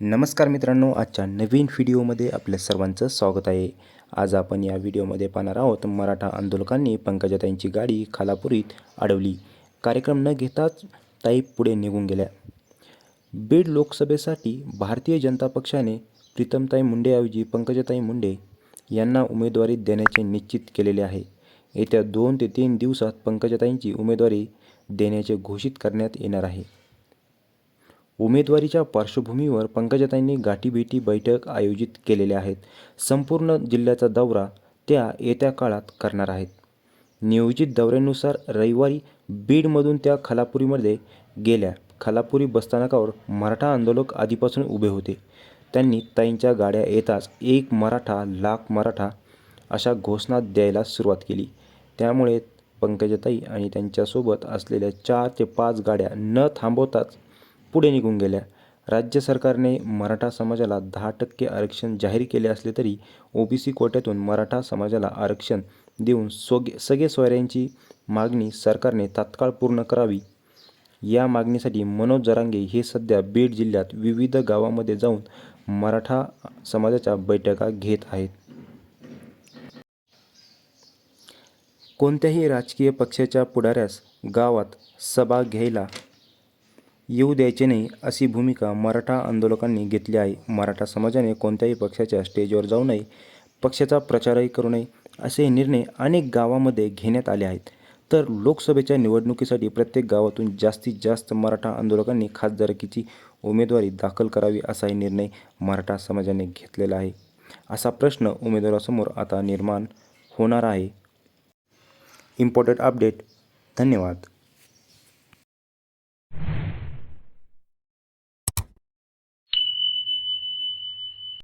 नमस्कार मित्रांनो आजच्या नवीन व्हिडिओमध्ये आपल्या सर्वांचं स्वागत आहे. आज आपण या व्हिडिओमध्ये पाहणार आहोत मराठा आंदोलकांनी पंकजाताईंची गाडी खालापुरीत अडवली. कार्यक्रम न घेताच ताई पुढे निघून गेल्या. बीड लोकसभेसाठी भारतीय जनता पक्षाने प्रीतमताई मुंडेऐवजी पंकजाताई मुंडे यांना उमेदवारी देण्याचे निश्चित केलेले आहे. येत्या दोन ते तीन दिवसात पंकजाताईंची उमेदवारी देण्याचे घोषित करण्यात येणार आहे. उमेदवारीच्या पार्श्वभूमीवर पंकजाताईंनी गाठीभेटी बैठक आयोजित केलेल्या आहेत. संपूर्ण जिल्ह्याचा दौरा त्या येत्या काळात करणार आहेत. नियोजित दौऱ्यानुसार रविवारी बीडमधून त्या खालापुरीमध्ये गेल्या. खालापुरी बसस्थानकावर मराठा आंदोलक आधीपासून उभे होते. त्यांनी ताईंच्या गाड्या येताच एक मराठा लाख मराठा अशा घोषणा द्यायला सुरुवात केली. त्यामुळे पंकजाताई आणि त्यांच्यासोबत असलेल्या चार ते पाच गाड्या न थांबवताच पुढे निघून गेल्या. राज्य सरकारने मराठा समाजाला दहा टक्के आरक्षण जाहीर केले असले तरी ओबीसी कोट्यातून मराठा समाजाला आरक्षण देऊन सोगे सगळे सोयऱ्यांची मागणी सरकारने तात्काळ पूर्ण करावी. या मागणीसाठी मनोज जरांगे हे सध्या बीड जिल्ह्यात विविध गावामध्ये जाऊन मराठा समाजाच्या बैठका घेत आहेत. कोणत्याही राजकीय पक्षाच्या पुढाऱ्यास गावात सभा घ्यायला येऊ द्यायचे नाही अशी भूमिका मराठा आंदोलकांनी घेतली आहे. मराठा समाजाने कोणत्याही पक्षाच्या स्टेजवर जाऊ नये पक्षाचा प्रचारही करू नये असे निर्णय अनेक गावामध्ये घेण्यात आले आहेत. तर लोकसभेच्या निवडणुकीसाठी प्रत्येक गावातून जास्तीत जास्त मराठा आंदोलकांनी खासदारकीची उमेदवारी दाखल करावी असाही निर्णय मराठा समाजाने घेतलेला आहे. असा प्रश्न उमेदवारासमोर आता निर्माण होणार आहे. Important update. धन्यवाद.